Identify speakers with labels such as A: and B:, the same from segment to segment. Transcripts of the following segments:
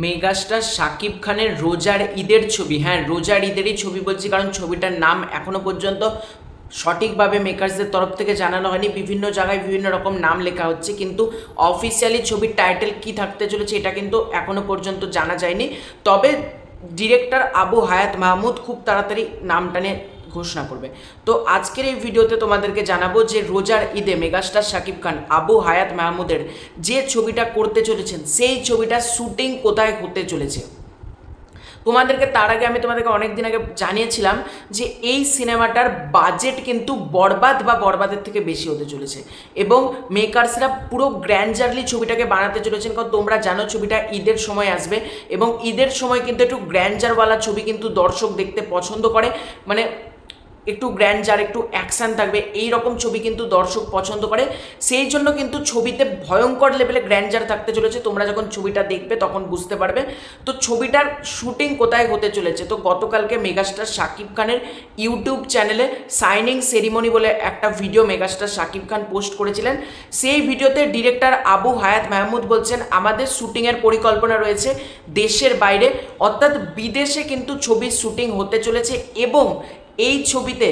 A: Megastar Shakib খানের রোজার ঈদের ছবি। হ্যাঁ রোজার ঈদেরই ছবি বলছি কারণ ছবিটার নাম এখনও পর্যন্ত সঠিকভাবে মেকার্সদের তরফ থেকে জানানো হয়নি। বিভিন্ন জায়গায় বিভিন্ন রকম নাম লেখা হচ্ছে, কিন্তু অফিসিয়ালি ছবির টাইটেল কি থাকতে চলেছে এটা কিন্তু এখনও পর্যন্ত জানা যায়নি। তবে ডিরেক্টর আবু হায়াত মাহমুদ খুব তাড়াতাড়ি নামটা নিয়ে ঘোষণা করবে। তো আজকের এই ভিডিওতে তোমাদেরকে জানাব যে রোজার ঈদে মেগাস্টার শাকিব খান, আবু হায়াত মাহমুদের যে ছবিটা করতে চলেছেন, সেই ছবিটার শ্যুটিং কোথায় হতে চলেছে? তোমাদেরকে তার আগে আমি তোমাদেরকে অনেক দিন আগে জানিয়েছিলাম যে এই সিনেমাটার বাজেট কিন্তু বরবাদ বা বরবাদের থেকে বেশি হতে চলেছে এবং মেকার্সরা পুরো গ্র্যান্ডজারলি ছবিটাকে বানাতে চলেছেন, কারণ তোমরা জানো ছবিটা ঈদের সময় আসবে এবং ঈদের সময় কিন্তু একটু গ্র্যান্ডজারওয়ালা ছবি কিন্তু দর্শক দেখতে পছন্দ করে। মানে একটু গ্র্যান্ডজার একটু অ্যাকশান থাকবে এই রকম ছবি কিন্তু দর্শক পছন্দ করে। সেই জন্য কিন্তু ছবিতে ভয়ঙ্কর লেভেলে গ্র্যান্ডজার থাকতে চলেছে। তোমরা যখন ছবিটা দেখবে তখন বুঝতে পারবে। তো ছবিটার শুটিং কোথায় হতে চলেছে? তো গতকালকে মেগাস্টার শাকিব খানের ইউটিউব চ্যানেলে সাইনিং সেরিমনি বলে একটা video megastar Shakib Khan post করেছিলেন। সেই ভিডিওতে ডিরেক্টর আবু হায়াত মাহমুদ বলছেন, আমাদের শুটিংয়ের পরিকল্পনা রয়েছে দেশের বাইরে। অর্থাৎ বিদেশে কিন্তু ছবির শুটিং হতে চলেছে এবং এই ছবিতে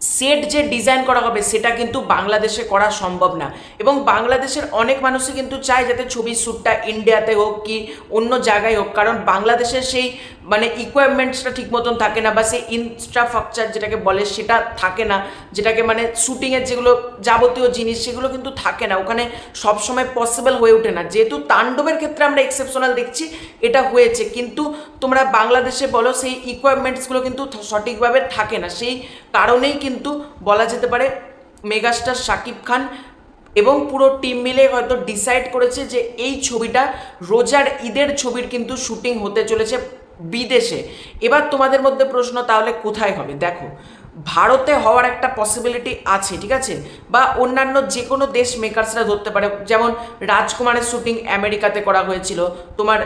A: সেট যে ডিজাইন করা হবে, সেটা কিন্তু বাংলাদেশে করা সম্ভব না। এবং বাংলাদেশের অনেক মানুষই কিন্তু চায় যাতে ছবির শ্যুটটা ইন্ডিয়াতে হোক কি অন্য জায়গায় হোক। কারণ বাংলাদেশের সেই মানে ইকুইপমেন্টসটা ঠিক মতন থাকে না বা সেই ইনফ্রাস্ট্রাকচার যেটাকে বলে সেটা থাকে না। যেটাকে মানে শ্যুটিংয়ের যেগুলো যাবতীয় জিনিস, সেগুলো কিন্তু থাকে না। ওখানে সবসময় পসিবল হয়ে ওঠে না। যেহেতু তাণ্ডবের ক্ষেত্রে আমরা এক্সেপশনাল দেখছি, এটা হয়েছে। কিন্তু তোমরা বাংলাদেশে বলো, সেই ইকুইপমেন্টসগুলো কিন্তু সঠিকভাবে থাকে না। সেই কারণেই কিন্তু বলা যেতে পারে মেগাস্টার শাকিব খান এবং পুরো টিম মিলে হয়তো ডিসাইড করেছে যে এই ছবিটা রোজার ঈদের ছবির কিন্তু শুটিং হতে চলেছে বিদেশে। এবার তোমাদের মধ্যে প্রশ্ন, তাহলে কোথায় হবে? দেখো, ভারতে হওয়ার একটা পসিবিলিটি আছে, ঠিক আছে? বা অন্যান্য যে কোনো দেশ মেকার্সরা ধরতে পারে। যেমন রাজকুমারের শুটিং আমেরিকাতে করা হয়েছিল, তোমার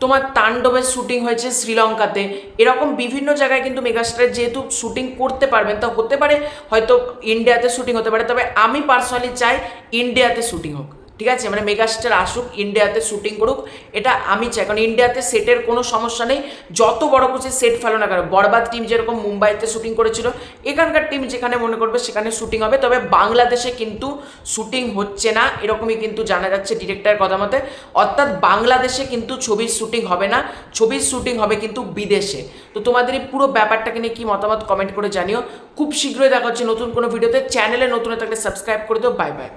A: তোমার তাণ্ডবের শ্যুটিং হয়েছে শ্রীলঙ্কাতে। এরকম বিভিন্ন জায়গায় কিন্তু মেগাস্টারের যেহেতু শ্যুটিং করতে পারবেন, তা হতে পারে হয়তো ইন্ডিয়াতে শ্যুটিং হতে পারে। তবে আমি পার্সোনালি চাই ইন্ডিয়াতে শ্যুটিং হোক। ঠিক আছে? মানে মেগাস্টার আসুক ইন্ডিয়াতে শুটিং করুক, এটা আমি চাই। কারণ ইন্ডিয়াতে সেটের কোনো সমস্যা নেই। যত বড় কিছু সেট ফেলো না কেন। বরবাদ টিম যেরকম মুম্বাইতে শুটিং করেছিল, এখানকার টিম যেখানে মনে করবে সেখানে শুটিং হবে। তবে বাংলাদেশে কিন্তু শুটিং হচ্ছে না, এরকমই কিন্তু জানা যাচ্ছে ডিরেক্টরের কথা মতে। অর্থাৎ বাংলাদেশে কিন্তু ছবির শুটিং হবে না। ছবির শুটিং হবে কিন্তু বিদেশে। তো তোমাদের এই পুরো ব্যাপারটাকে নিয়ে কি মতামত কমেন্ট করে জানিও। খুব শীঘ্রই দেখা হচ্ছে নতুন কোনো ভিডিওতে চ্যানেলে নতুন থাকলে সাবস্ক্রাইব করে দিও। Bye bye